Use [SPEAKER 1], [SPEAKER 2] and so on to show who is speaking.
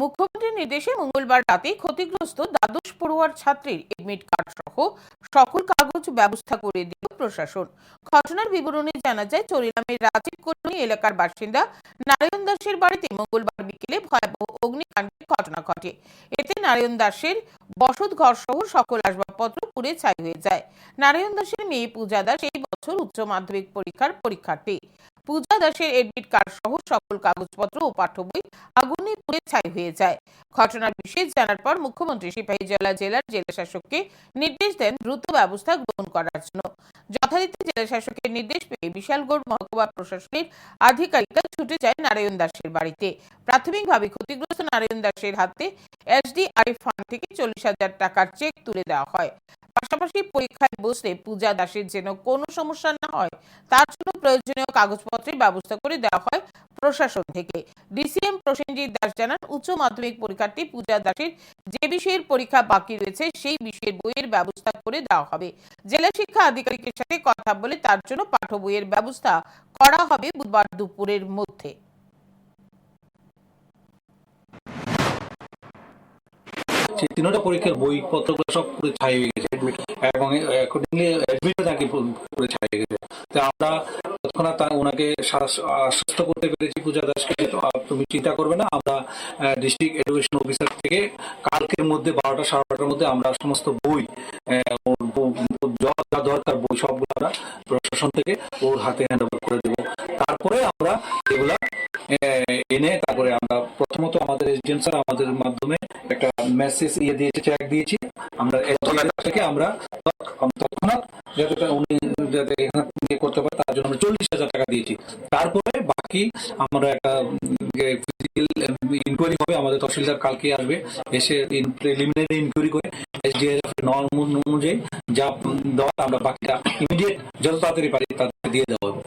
[SPEAKER 1] মুখ্যমন্ত্রীর নির্দেশে মঙ্গলবার রাতে ক্ষতিগ্রস্ত দ্বাদশ পড়ুয়ার ছাত্রীর এডমিট কার্ড সহ সকল কাগজ ব্যবস্থা করে দিল প্রশাসন। ঘটনার বিবরণে জানা যায়, চরিলামের রাজীব কলোনি এলাকার বাসিন্দা নারায়ণ দাসের বাড়িতে মঙ্গলবার বিকেলে ভয়াবহ অগ্নিকাণ্ডের ঘটনা ঘটে। এতে নারায়ণ দাসের বসত ঘর সহ সকল আসবাবপত্র পুড়ে ছাই হয়ে যায়। নারায়ণ দাসের মেয়ে পূজা দাস এই বছর উচ্চ মাধ্যমিক পরীক্ষার পরীক্ষার্থী। পূজা দাসের এডমিট কার্ড সহ সকল কাগজপত্র ও পাঠ্য বই আগুনে পুড়ে ছাই হয়ে যায়। ঘটনার বিষয়ে জানার পর মুখ্যমন্ত্রী সিপাহীজলা জেলার জেলা শাসককে নির্দেশ দেন দ্রুত ব্যবস্থা গ্রহণ করার জন্য। যথারীতি জেলা শাসকের নির্দেশ পেয়ে বিশালগড় মহকুমা প্রশাসনের আধিকারিকরা ছুটে যায় নারায়ণ দাসের বাড়িতে। প্রাথমিকভাবে ক্ষতিগ্রস্ত নারায়ণ দাসের হাতে এসডিআই ফান্ড থেকে চল্লিশ হাজার টাকার চেক তুলে দেওয়া হয়। পাশাপাশি পরীক্ষায় বসলে পূজা দাসের যেন কোনো সমস্যা না হয়, তার জন্য প্রয়োজনীয় কাগজপত্রের ব্যবস্থা করে দেওয়া হয় প্রশাসন থেকে। ডিসিএম প্রসেনজিৎ দাস জানান, উচ্চ মাধ্যমিক পরীক্ষার্থী পূজা দাসের যে বিষয়ের পরীক্ষা বাকি রয়েছে, সেই বিষয়ের বইয়ের ব্যবস্থা করে দেওয়া হবে। জেলা শিক্ষা আধিকারিকের সাথে কথা বলে তার জন্য পাঠ্য বইয়ের ব্যবস্থা করা হবে বুধবার দুপুরের মধ্যে।
[SPEAKER 2] তিনটা পরীক্ষার বইপত্রগুলো সব পুরো ছাই হয়ে এবং অ্যাকর্ডিংলি অ্যাডমিটও পুরো ছাই হয়ে গেছে। তো আমরা তৎক্ষণাৎ ওনাকে আশ্বস্ত করতে পেরেছি পূজা দাসকে তুমি চিন্তা করবে না, আমরা ডিস্ট্রিক্ট এডুকেশন অফিসার থেকে কালকের মধ্যে বারোটা, সাড়ে বারোটার মধ্যে আমরা সমস্ত বই যা দরকার বই সবগুলো আমরা প্রশাসন থেকে ওর হাতে হ্যান্ড ওভার করে দেবো। তারপরে আমরা এগুলা এনে তারপরে আমরা প্রথমত আমাদের স্যার আমাদের মাধ্যমে একটা মেসেজ ইয়ে দিয়েছে চেক দিয়েছি। আমরা থেকে আমরা তৎক্ষণাৎ যাতে উনি যাতে এখানে ইয়ে করতে পারে, তার জন্য আমরা চল্লিশ হাজার টাকা দিয়েছি। তারপরে বাকি আমরা একটা ইনকোয়ারি হবে, আমাদের তহসিলদার কালকে আসবে, এসে প্রিলিমিনারি ইনকোয়ারি করে নর্ম অনুযায়ী যা দেওয়া আমরা বাকিটা ইমিডিয়েট যত তাড়াতাড়ি পারি তাদের দিয়ে দেওয়া হবে।